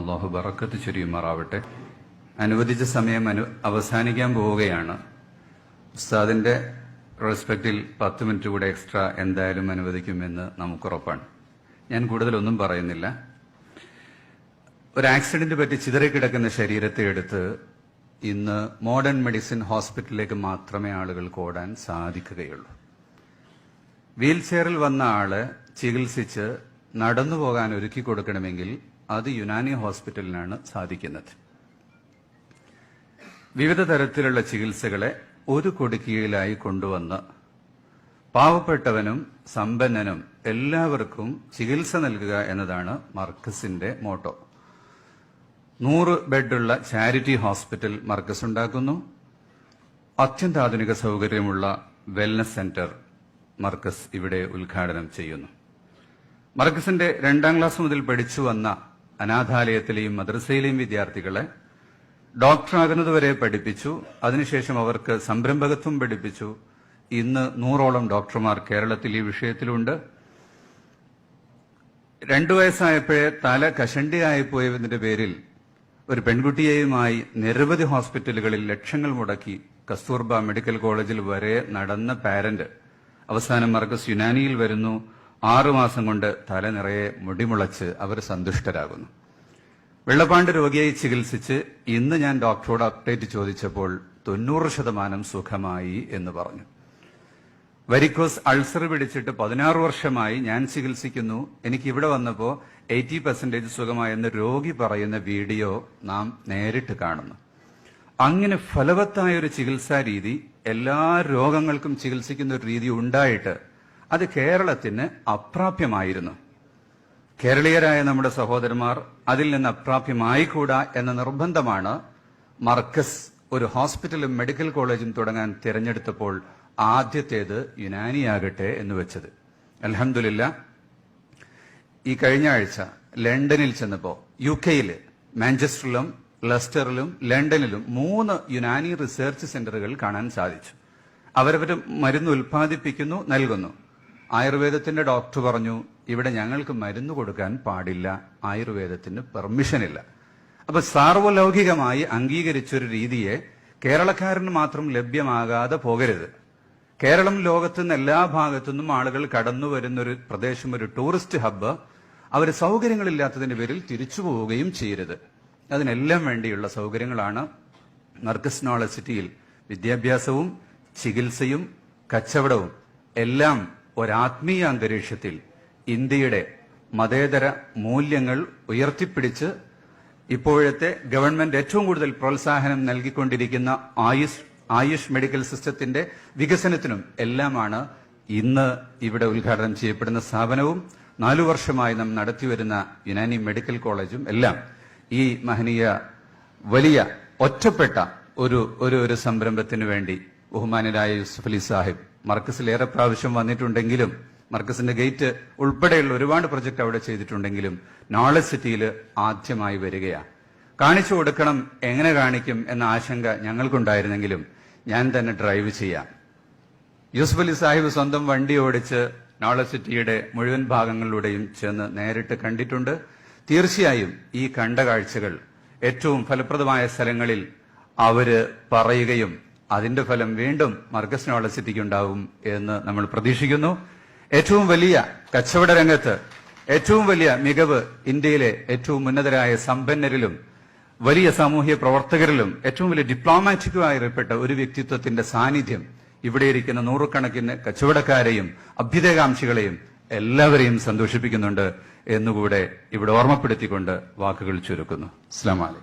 അള്ളാഹു ബറക്കത്ത് ചുരിയുമാറാവട്ടെ. അനുവദിച്ച സമയം അനു അവസാനിക്കാൻ പോവുകയാണ്. ഉസ്താദിന്റെ റെസ്പെക്റ്റിൽ പത്ത് മിനിറ്റ് കൂടെ എക്സ്ട്രാ എന്തായാലും അനുവദിക്കുമെന്ന് നമുക്കുറപ്പാണ്. ഞാൻ കൂടുതലൊന്നും പറയുന്നില്ല. ഒരു ആക്സിഡന്റ് പറ്റി ചിതറിക്കിടക്കുന്ന ശരീരത്തെ എടുത്ത് ഇന്ന് മോഡേൺ മെഡിസിൻ ഹോസ്പിറ്റലിലേക്ക് മാത്രമേ ആളുകൾക്ക് ഓടാൻ സാധിക്കുകയുള്ളൂ. വീൽ ചെയറിൽ വന്ന ആൾ ചികിത്സിച്ച് നടന്നു പോകാൻ ഒരുക്കി കൊടുക്കണമെങ്കിൽ അത് യുനാനി ഹോസ്പിറ്റലിനാണ് സാധിക്കുന്നത്. വിവിധ തരത്തിലുള്ള ചികിത്സകളെ ഒരു കൊടുക്കീഴിലായി കൊണ്ടുവന്ന് പാവപ്പെട്ടവനും സമ്പന്നനും എല്ലാവർക്കും ചികിത്സ നൽകുക എന്നതാണ് മർക്കസിന്റെ മോട്ടോ. നൂറ് ബെഡുള്ള ചാരിറ്റി ഹോസ്പിറ്റൽ മർക്കസ് ഉണ്ടാക്കുന്നു. അത്യന്താധുനിക സൗകര്യമുള്ള വെൽനസ് സെന്റർ മർക്കസ് ഇവിടെ ഉദ്ഘാടനം ചെയ്യുന്നു. മർക്കസിന്റെ രണ്ടാം ക്ലാസ് മുതൽ പഠിച്ചു വന്ന അനാഥാലയത്തിലെയും മദ്രസയിലെയും വിദ്യാർത്ഥികളെ ഡോക്ടറാകുന്നതുവരെ പഠിപ്പിച്ചു. അതിനുശേഷം അവർക്ക് സംരംഭകത്വം പഠിപ്പിച്ചു. ഇന്ന് നൂറോളം ഡോക്ടർമാർ കേരളത്തിൽ ഈ വിഷയത്തിലുണ്ട്. രണ്ടു വയസ്സായപ്പോഴേ തല കഷണ്ടിയായി പോയതിന്റെ പേരിൽ ഒരു പെൺകുട്ടിയെയുമായി നിരവധി ഹോസ്പിറ്റലുകളിൽ ലക്ഷങ്ങൾ മുടക്കി കസ്തൂർബ മെഡിക്കൽ കോളേജിൽ വരെ നടന്ന പാരന്റ് അവസാനം മർക്കസ് യുനാനിയിൽ വരുന്നു. ആറുമാസം കൊണ്ട് തല നിറയെ മുടിമുളച്ച് അവർ സന്തുഷ്ടരാകുന്നു. വെള്ളപ്പാണ്ട് രോഗിയെ ചികിത്സിച്ച് ഇന്ന് ഞാൻ ഡോക്ടറോട് അപ്ഡേറ്റ് ചോദിച്ചപ്പോൾ തൊണ്ണൂറ് ശതമാനം സുഖമായി എന്ന് പറഞ്ഞു. വരിക്കോസ് അൾസർ പിടിച്ചിട്ട് പതിനാറ് വർഷമായി ഞാൻ ചികിത്സിക്കുന്നു. എനിക്ക് ഇവിടെ വന്നപ്പോൾ എയ്റ്റി പെർസെന്റേജ് സുഖമായെന്ന് രോഗി പറയുന്ന വീഡിയോ നാം നേരിട്ട് കാണുന്നു. അങ്ങനെ ഫലവത്തായ ഒരു ചികിത്സാ രീതി എല്ലാ രോഗങ്ങൾക്കും ചികിത്സിക്കുന്ന ഒരു രീതി ഉണ്ടായിട്ട് അത് കേരളത്തിന് അപ്രാപ്യമായിരുന്നു. കേരളീയരായ നമ്മുടെ സഹോദരന്മാർ അതിൽ നിന്ന് അപ്രാപ്യമായിക്കൂടാ എന്ന നിർബന്ധമാണ് മർക്കസ് ഒരു ഹോസ്പിറ്റലും മെഡിക്കൽ കോളേജും തുടങ്ങാൻ തിരഞ്ഞെടുത്തപ്പോൾ ആദ്യത്തേത് യുനാനിയാകട്ടെ എന്ന് വെച്ചത്. അലഹമില്ല ഈ കഴിഞ്ഞ ആഴ്ച ലണ്ടനിൽ ചെന്നപ്പോ യു കെയിൽ മാഞ്ചസ്റ്ററിലും ലെസ്റ്ററിലും ലണ്ടനിലും മൂന്ന് യുനാനി റിസർച്ച് സെന്ററുകൾ കാണാൻ സാധിച്ചു. അവരവർ മരുന്ന് ഉൽപ്പാദിപ്പിക്കുന്നു നൽകുന്നു. ആയുർവേദത്തിന്റെ ഡോക്ടർ പറഞ്ഞു ഇവിടെ ഞങ്ങൾക്ക് മരുന്ന് കൊടുക്കാൻ പാടില്ല ആയുർവേദത്തിന് പെർമിഷൻ ഇല്ല. അപ്പൊ സാർവലൗകികമായി അംഗീകരിച്ചൊരു രീതിയെ കേരളക്കാരന് മാത്രം ലഭ്യമാകാതെ പോകരുത്. കേരളം ലോകത്തു നിന്ന് എല്ലാ ഭാഗത്തു നിന്നും ആളുകൾ കടന്നു വരുന്ന ഒരു പ്രദേശം ഒരു ടൂറിസ്റ്റ് ഹബ്ബ് അവർ സൗകര്യങ്ങളില്ലാത്തതിന്റെ പേരിൽ തിരിച്ചു പോവുകയും ചെയ്യരുത്. അതിനെല്ലാം വേണ്ടിയുള്ള സൗകര്യങ്ങളാണ് മർക്കസ് നോളജ് സിറ്റിയിൽ വിദ്യാഭ്യാസവും ചികിത്സയും കച്ചവടവും എല്ലാം ഒരാത്മീയ അന്തരീക്ഷത്തിൽ ഇന്ത്യയുടെ മതേതര മൂല്യങ്ങൾ ഉയർത്തിപ്പിടിച്ച് ഇപ്പോഴത്തെ ഗവൺമെന്റ് ഏറ്റവും കൂടുതൽ പ്രോത്സാഹനം നൽകിക്കൊണ്ടിരിക്കുന്ന ആയുഷ് ആയുഷ് മെഡിക്കൽ സിസ്റ്റത്തിന്റെ വികസനത്തിനും എല്ലാമാണ് ഇന്ന് ഇവിടെ ഉദ്ഘാടനം ചെയ്യപ്പെടുന്ന സ്ഥാപനവും നാലു വർഷമായി നാം നടത്തിവരുന്ന യുനാനി മെഡിക്കൽ കോളേജും എല്ലാം ഈ മഹനീയ വലിയ ഒറ്റപ്പെട്ട ഒരു ഒരു സംരംഭത്തിനു വേണ്ടി ബഹുമാനരായ യൂസുഫ് അലി സാഹിബ്. മർക്കസിൽ ഏറെ പ്രാവശ്യം വന്നിട്ടുണ്ടെങ്കിലും മർക്കസിന്റെ ഗേറ്റ് ഉൾപ്പെടെയുള്ള ഒരുപാട് പ്രൊജക്ട് അവിടെ ചെയ്തിട്ടുണ്ടെങ്കിലും നോളജ് സിറ്റിയിൽ ആദ്യമായി വരികയാണ്. കാണിച്ചു കൊടുക്കണം എങ്ങനെ കാണിക്കും എന്ന ആശങ്ക ഞങ്ങൾക്കുണ്ടായിരുന്നെങ്കിലും ഞാൻ തന്നെ ഡ്രൈവ് ചെയ്യാം. യൂസുഫ് അലി സാഹിബ് സ്വന്തം വണ്ടി ഓടിച്ച് നോളജ് സിറ്റിയുടെ മുഴുവൻ ഭാഗങ്ങളിലൂടെയും ചെന്ന് നേരിട്ട് കണ്ടിട്ടുണ്ട്. തീർച്ചയായും ഈ കണ്ട കാഴ്ചകൾ ഏറ്റവും ഫലപ്രദമായ സ്ഥലങ്ങളിൽ അവർ പറയുകയും അതിന്റെ ഫലം വീണ്ടും മർക്കസ് നോളജ് എന്ന് നമ്മൾ പ്രതീക്ഷിക്കുന്നു. ഏറ്റവും വലിയ കച്ചവട രംഗത്ത് ഏറ്റവും വലിയ മികവ് ഇന്ത്യയിലെ ഏറ്റവും ഉന്നതരായ സമ്പന്നരിലും വലിയ സാമൂഹ്യ പ്രവർത്തകരിലും ഏറ്റവും വലിയ ഡിപ്ലോമാറ്റിക്കുമായി അറിയപ്പെട്ട ഒരു വ്യക്തിത്വത്തിന്റെ സാന്നിധ്യം ഇവിടെ ഇരിക്കുന്ന നൂറുകണക്കിന് കച്ചവടക്കാരെയും അഭ്യുദയകാംക്ഷികളെയും എല്ലാവരെയും സന്തോഷിപ്പിക്കുന്നുണ്ട് എന്നുകൂടെ ഇവിടെ ഓർമ്മപ്പെടുത്തിക്കൊണ്ട് വാക്കുകൾ ചുരുക്കുന്നു. അസ്ലാം